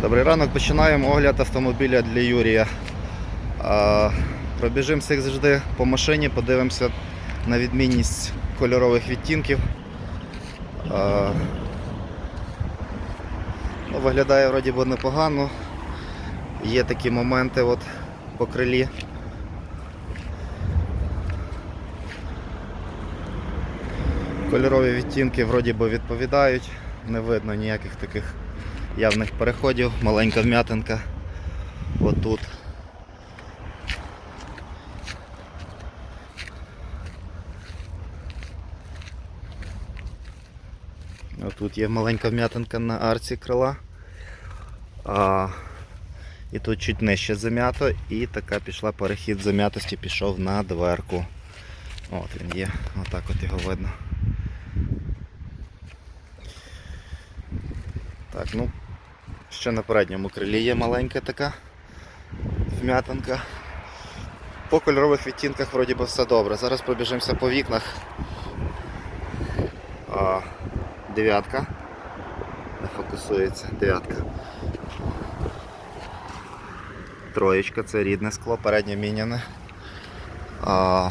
Добрий ранок, починаємо огляд автомобіля для Юрія. Пробіжимося як завжди по машині, подивимося на відмінність кольорових відтінків. Ну, виглядає вроді би непогано. Є такі моменти от по крилі. Кольорові відтінки вроді би відповідають, не видно ніяких таких явних переходів, маленька вм'ятинка отут. Отут є маленька вм'ятинка на арці крила. А, і тут чуть нижче зам'ято, і така пішла перехід зам'ятості, пішов на дверку. От він є, отак от його видно. Так, ну, ще на передньому крилі є маленька така вм'ятинка. По кольорових відтінках вроді би все добре. Зараз пробіжимося по вікнах. А, дев'ятка. Не фокусується. Дев'ятка. Троєчка, це рідне скло, переднє міняне. А,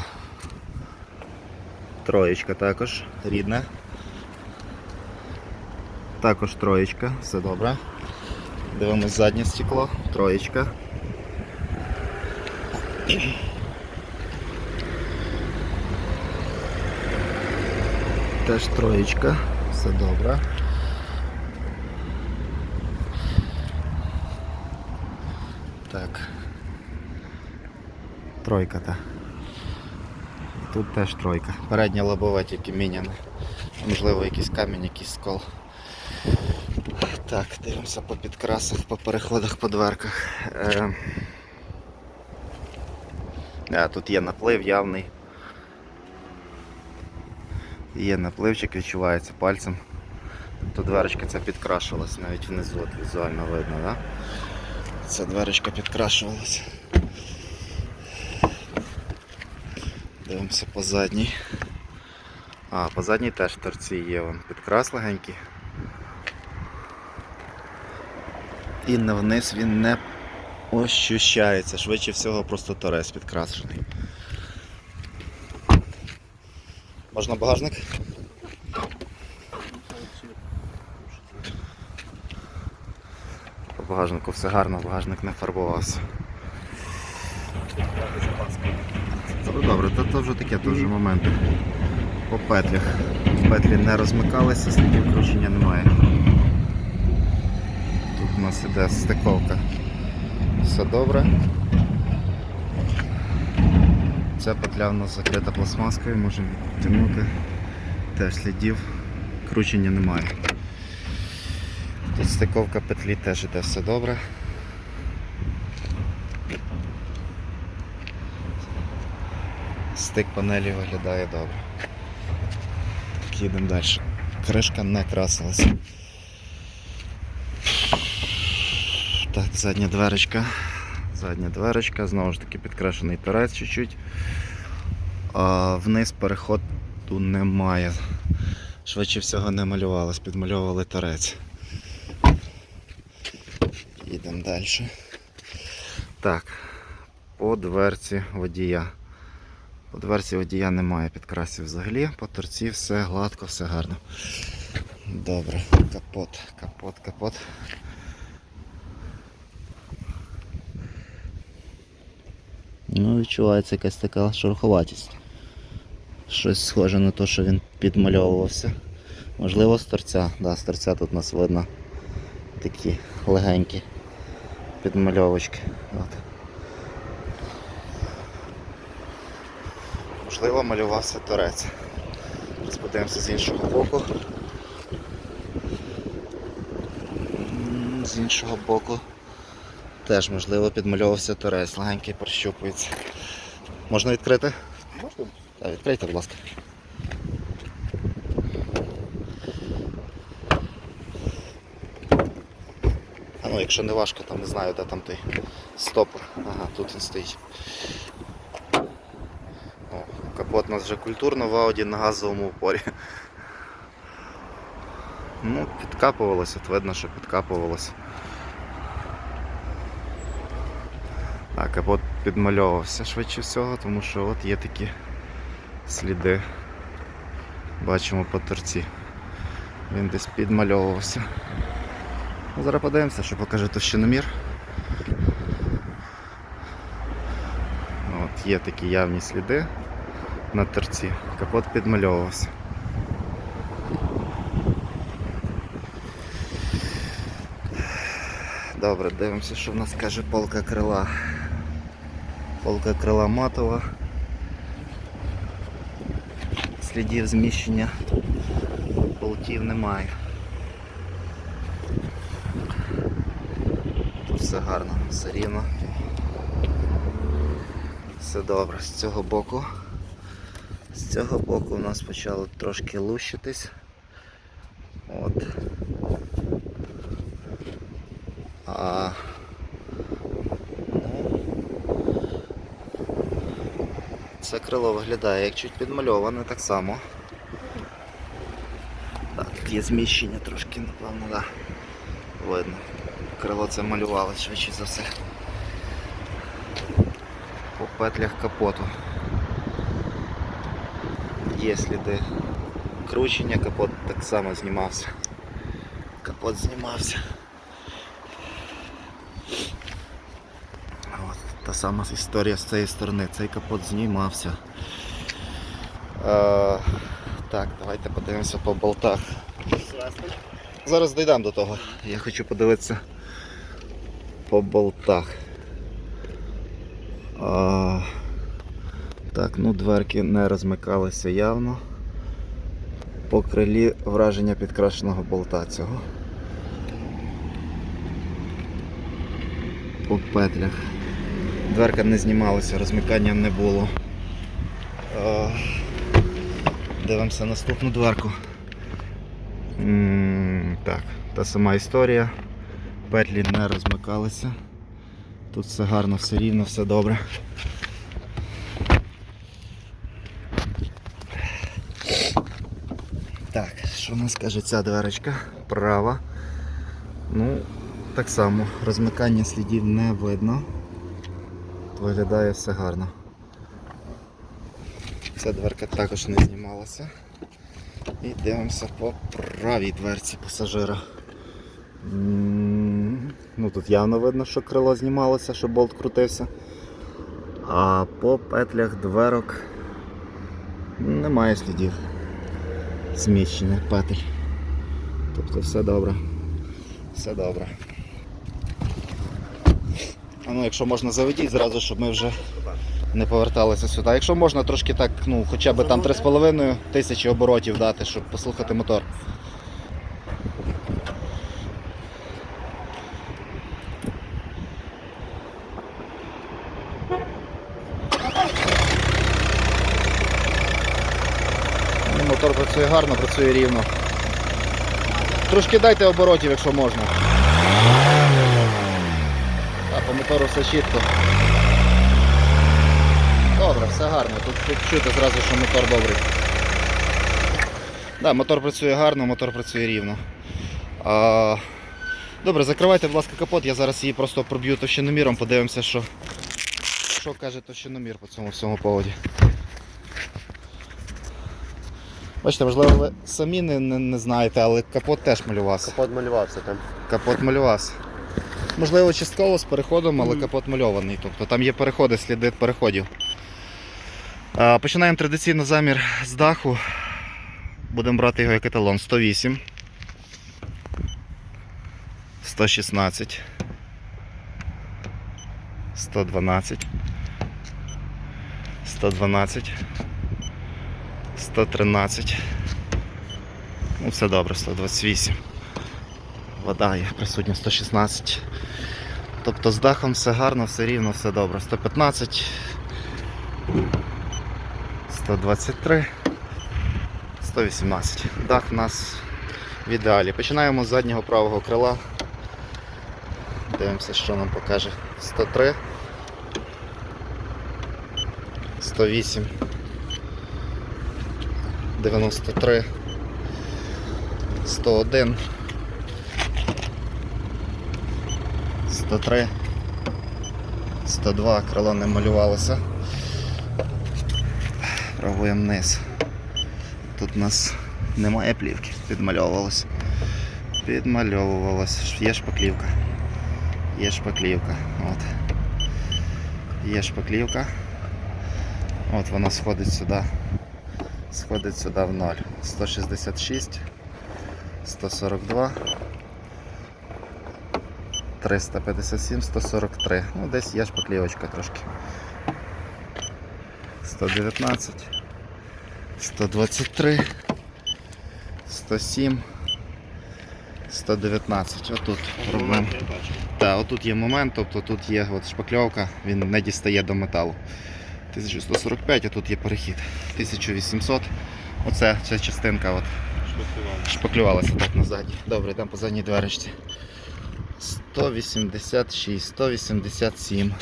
троєчка також рідне. Також троєчка, все добре. Дивимось заднє стекло, троєчка. Теж троєчка, все добре. Так. Тройка та. Тут теж тройка. Переднє лобове тільки міняне. Можливо, якийсь камінь, якийсь скол. Так, дивимося по підкрасах, по переходах, по дверках. Е... А, тут є наплив явний. Є напливчик, відчувається пальцем. Тобто дверочка ця підкрашувалась, навіть внизу от візуально видно, да? Ця дверочка підкрашувалась. Дивимося по задній. А, по задній теж торці є вон підкрас легенький. І на вниз він не ощущається. Швидше всього просто торез підкрашений. Можна багажник? По багажнику все гарно, багажник не фарбувався. Добре, добре, то, то вже таке, то вже моменти. По петлях. Петлі не розмикалися, слідів крушення немає. Нас іде стиковка. Все добре. Ця петля у нас закрита пластмаскою, можемо відтягнути. Теж слідів, кручення немає. Тут стиковка петлі теж іде все добре. Стик панелі виглядає добре. Так, їдемо далі. Кришка не красилася. Так, задня дверочка. Задня дверочка, знову ж таки підкрашений торець чуть-чуть. А вниз переходу немає. Швидше всього не малювалось, підмальовували торець. Їдемо далі. Так, по дверці водія. По дверці водія немає підкрасів взагалі, по торці все гладко, все гарно. Добре, капот, капот, капот. Ну, відчувається якась така шероховатість. Щось схоже на те, що він підмальовувався. Можливо, з торця. Да, з торця тут у нас видно такі легенькі підмальовочки. От. Можливо, малювався торець. Зараз подивимося з іншого боку. З іншого боку теж можливо підмальовувався торець, легенький прощупується. Можна відкрити? Можна? Так, відкрийте, будь ласка. А ну, якщо не важко, там не знаю, де там той стопор. Ага, тут він стоїть. О, капот у нас вже культурно в ауді на газовому упорі. Ну, підкапувалося, от видно, що підкапувалося. Так, капот підмальовувався швидше всього, тому що от є такі сліди. Бачимо по торці. Він десь підмальовувався. Ну, Зараз подивимося, що покаже товщиномір. От є такі явні сліди на торці. Капот підмальовувався. Добре, дивимося, що в нас каже полка крила. Полка крила матова. Слідів зміщення болтів немає. Тут все гарно, все рівно. Все добре. З цього боку. З цього боку у нас почало трошки лущитись. От. А, це крило виглядає як чуть підмальоване так само. Так, є зміщення трошки, напевно, да. Видно. Крило це малювали швидше за все. По петлях капоту. Є сліди кручення, капот так само знімався. Капот знімався. От, та сама історія з цієї сторони. Цей капот знімався. Е, так, давайте подивимося по болтах. Зараз дійдемо до того. Я хочу подивитися по болтах. А, так, ну дверки не розмикалися явно. По крилі враження підкрашеного болта цього. По петлях. Дверка не знімалася, розмикання не було. Дивимося наступну дверку. Так, та сама історія. Петлі не розмикалися. Тут все гарно, все рівно, все добре. Так, що в нас каже ця дверочка? Права. Ну, так само, розмикання слідів не видно. Виглядає все гарно. Ця дверка також не знімалася. І дивимося по правій дверці пасажира. Ну тут явно видно, що крило знімалося, що болт крутився. А по петлях дверок немає слідів зміщення петель. Тобто все добре. Все добре. Ну, якщо можна заведіть зразу, щоб ми вже не поверталися сюди. Якщо можна трошки так, ну, хоча б там 3,5 тисячі оборотів дати, щоб послухати мотор. Ну, Мотор працює гарно, працює рівно. Трошки дайте оборотів, якщо можна. По мотору все чітко. Добре, все гарно. Тут, тут чути зразу, що мотор добрий. Да, мотор працює гарно, мотор працює рівно. А, добре, закривайте, будь ласка, капот, я зараз її просто проб'ю товщиноміром, подивимося, що, що каже товщиномір по цьому всьому поводі. Бачите, можливо, ви самі не, не, не знаєте, але капот теж малювався. Капот малювався там. Капот малювався. Можливо, частково з переходом, але капот мальований. Тобто там є переходи, сліди переходів. Починаємо традиційно замір з даху. Будемо брати його як еталон 108. 116. 112. 112. 113. Ну, все добре, 128. Вода є присутня 116. Тобто з дахом все гарно, все рівно, все добре. 115, 123, 118. Дах у нас в ідеалі. Починаємо з заднього правого крила. Дивимося, що нам покаже. 103, 108, 93, 101. 103, 102 крило не малювалося. Пробуємо вниз. Тут у нас немає плівки, підмальовувалося. Підмальовувалось. Є шпаклівка. Є шпаклівка. От. Є шпаклівка. От вона сходить сюди. Сходить сюди в 0. 166, 142, 357, 143. Ну, десь є шпаклівочка трошки. 119, 123, 107, 119. Отут проблем. Так, отут є момент, тобто тут є от шпакльовка, він не дістає до металу. 1145, а тут є перехід. 1800. Оце ця частинка от шпаклювалася так назаді. Добре, йдемо по задній дверечці. 186, 187.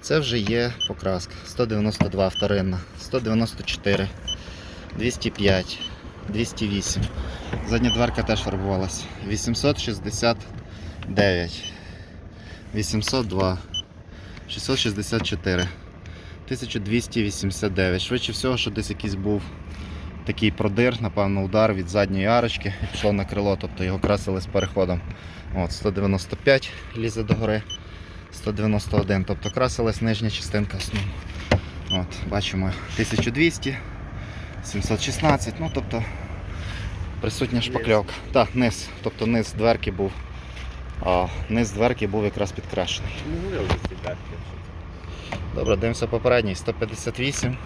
Це вже є покраска. 192 вторинна, 194, 205, 208. Задня дверка теж фарбувалася. 869, 802, 664. 1289. Швидше всього, що десь якийсь був такий продир, напевно, удар від задньої арочки і пішло на крило, тобто його красили з переходом. От, 195 лізе до гори, 191, тобто красилась нижня частинка основна. От, бачимо 1200, 716, ну тобто присутня шпакльовка. Так, низ, тобто низ дверки був. А, низ дверки був якраз підкрашений. Добре, дивимося попередній. 158,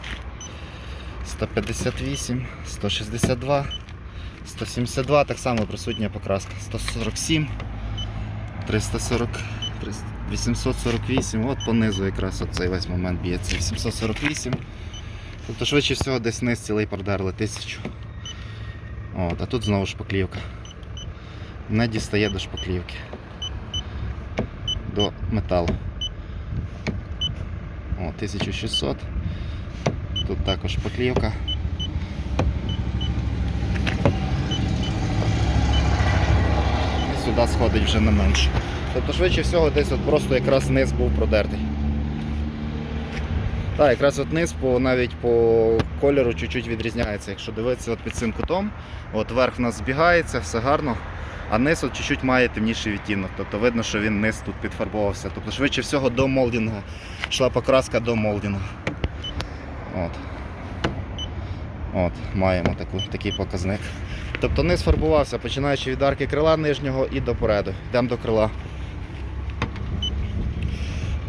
158, 162, 172, так само присутня покраска. 147, 340, 848, от понизу якраз цей весь момент б'ється. 848. Тобто швидше всього десь низ цілий продерли тисячу. От, а тут знову шпаклівка. Не дістає до шпаклівки. До металу. О, 1600. Тут також шпаклівка. І сюди сходить вже не менше. Тобто швидше всього десь от просто якраз низ був продертий. Так, якраз от низ по, навіть по кольору чуть-чуть відрізняється. Якщо дивитися от під цим кутом, от верх в нас збігається, все гарно, а низ от чуть-чуть має темніший відтінок. Тобто видно, що він низ тут підфарбовувався. Тобто швидше всього до молдінгу. Йшла покраска до молдінгу. От. От, маємо таку, такий показник. Тобто низ фарбувався, починаючи від арки крила нижнього і до пореду. Йдемо до крила.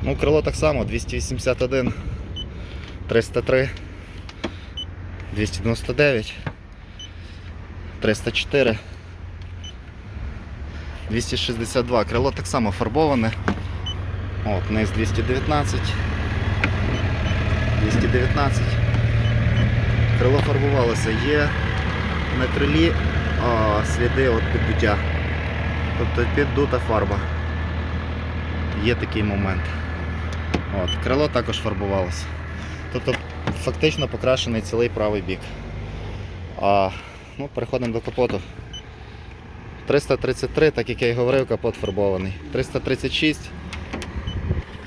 Ну, крило так само, 281, 303, 299, 304, 262. Крило так само фарбоване. От, низ 219. 219. Крило фарбувалося. Є на крилі а, сліди от піддуття. Тобто піддута фарба. Є такий момент. От, крило також фарбувалося. Тобто фактично покрашений цілий правий бік. А, ну, переходимо до капоту. 333, так як я й говорив, капот фарбований. 336,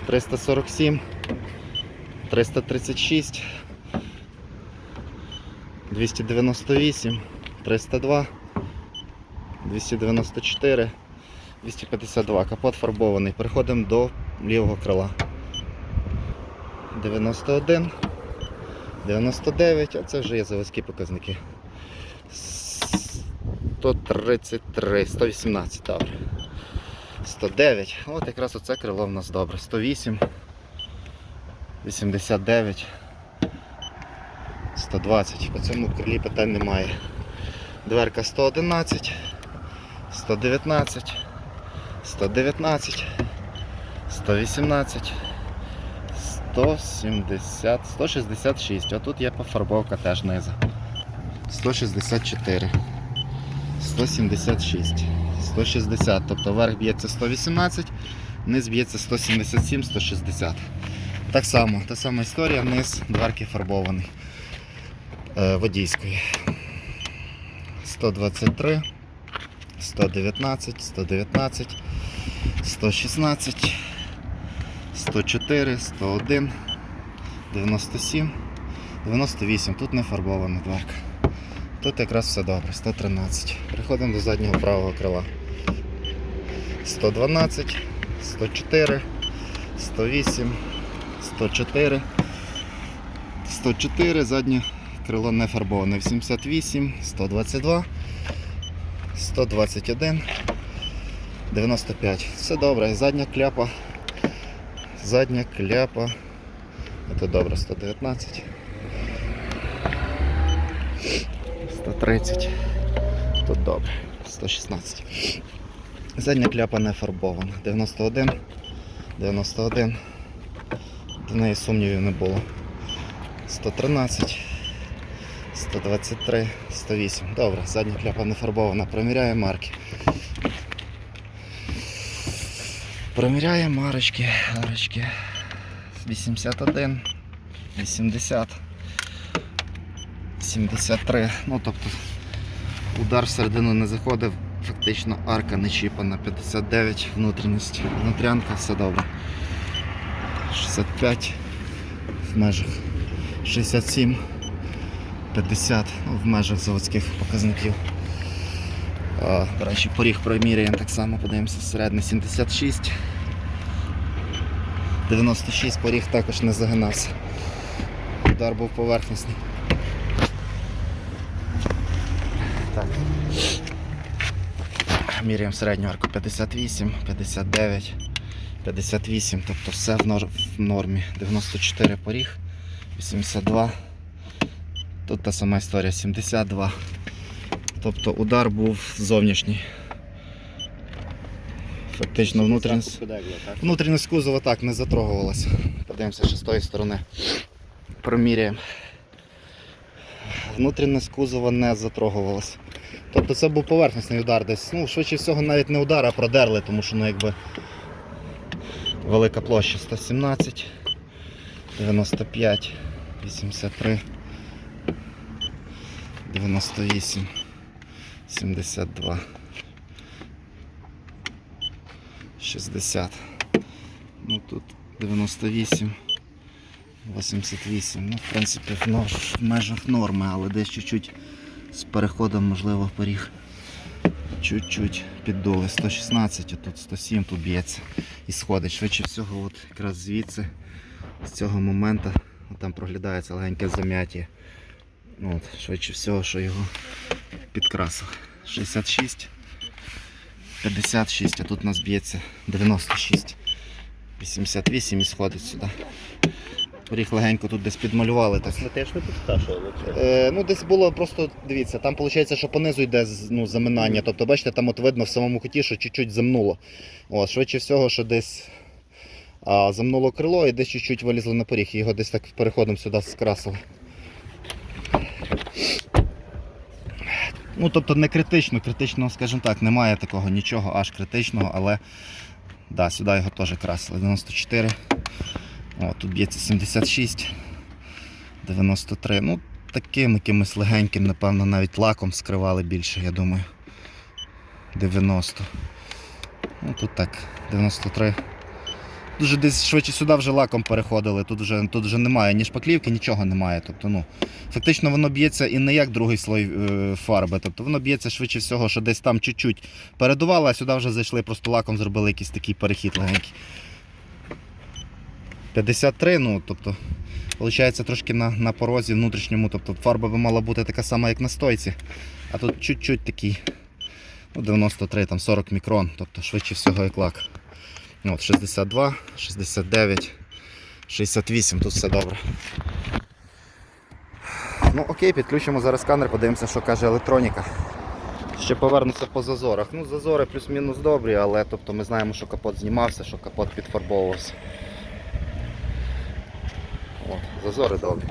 347, 336, 298, 302, 294, 252. Капот фарбований. Переходимо до лівого крила. 91, 99, а це вже є заводські показники. 133, 118, добре. 109. От якраз оце крило в нас добре. 108, 89, 120. По цьому крилі питань немає. Дверка 111, 119, 119, 118, 170, 166. А тут є пофарбовка теж низа. 164. 176, 160, тобто верх б'ється 118, низ б'ється 177, 160. Так само, та сама історія, низ дверки фарбований е, водійської. 123, 119, 119, 116, 104, 101, 97, 98. Тут не фарбована дверка. Тут якраз все добре, 113. Переходимо до заднього правого крила. 112, 104, 108, 104, 104, заднє крило не фарбоване. 88, 122, 121, 95. Все добре. Задня кляпа. Задня кляпа. Це добре, 119. 130. Тут добре. 116. Задня кляпа не фарбована. 91. 91. До неї сумнівів не було. 113. 123, 108. Добре, задня кляпа не фарбована. Проміряємо марки. Проміряємо марочки, марочки. 81, 80, 73. Ну тобто удар всередину не заходив, фактично арка не чіпана. 59, внутрішність, внутрянка, все добре. 65 в межах 67, 50 ну, в межах заводських показників. До речі, поріг проміряємо так само, подивимося середній 76. 96 поріг також не загинався. Удар був поверхностний. Так. Міряємо середню арку 58, 59, 58, тобто все в, нор- в нормі. 94 поріг, 82. Тут та сама історія 72. Тобто удар був зовнішній. Фактично внутрішність. Внутрішність кузова так не затрогувалася. Подивимося ще з тої сторони. Проміряємо. Внутрішність кузова не затрогувалася. Тобто це був поверхностний удар десь. Ну, швидше всього навіть не удар, а продерли, тому що ну, якби велика площа 117, 95, 83, 98, 72. 60. Ну тут 98, 88. Ну, в принципі, в, межах норми, але десь чуть-чуть з переходом, можливо, поріг. Чуть-чуть піддули. 116, а тут 107 тут б'ється і сходить. Швидше всього, от якраз звідси, з цього моменту, там проглядається легеньке зам'яття. Ну, От, швидше всього, що його підкрасив. 66. 56, а тут у нас б'ється 96. 88 і сходить сюди. Поріг легенько тут десь підмалювали. Так. Ми теж не підташували. Е, ну, десь було просто, дивіться, там виходить, що понизу йде ну, заминання. Тобто, бачите, там от видно в самому куті, що чуть-чуть замнуло. От, швидше всього, що десь а, замнуло крило і десь чуть-чуть вилізло на поріг. Його десь так переходом сюди скрасили. Ну, тобто не критично, критичного, скажімо так, немає такого нічого аж критичного, але да, сюди його теж красили. 94. О, тут б'ється 76, 93. Ну, таким якимось легеньким, напевно, навіть лаком скривали більше, я думаю. 90. Ну тут так, 93. Дуже десь швидше сюди вже лаком переходили. Тут вже, тут вже немає ні шпаклівки, нічого немає. Тобто, ну, фактично воно б'ється і не як другий слой е, фарби. Тобто воно б'ється швидше всього, що десь там чуть-чуть передувало, а сюди вже зайшли, просто лаком зробили якийсь такий перехід легенький. 53, ну тобто, виходить трошки на, на порозі внутрішньому, тобто фарба би мала бути така сама, як на стойці. А тут чуть-чуть такий, ну 93, там 40 мікрон, тобто швидше всього як лак. Ну, От 62, 69, 68, тут все добре. Ну окей, підключимо зараз сканер, подивимося, що каже електроніка. Ще повернуся по зазорах. Ну, зазори плюс-мінус добрі, але тобто, ми знаємо, що капот знімався, що капот підфарбовувався. О, зазори добрі.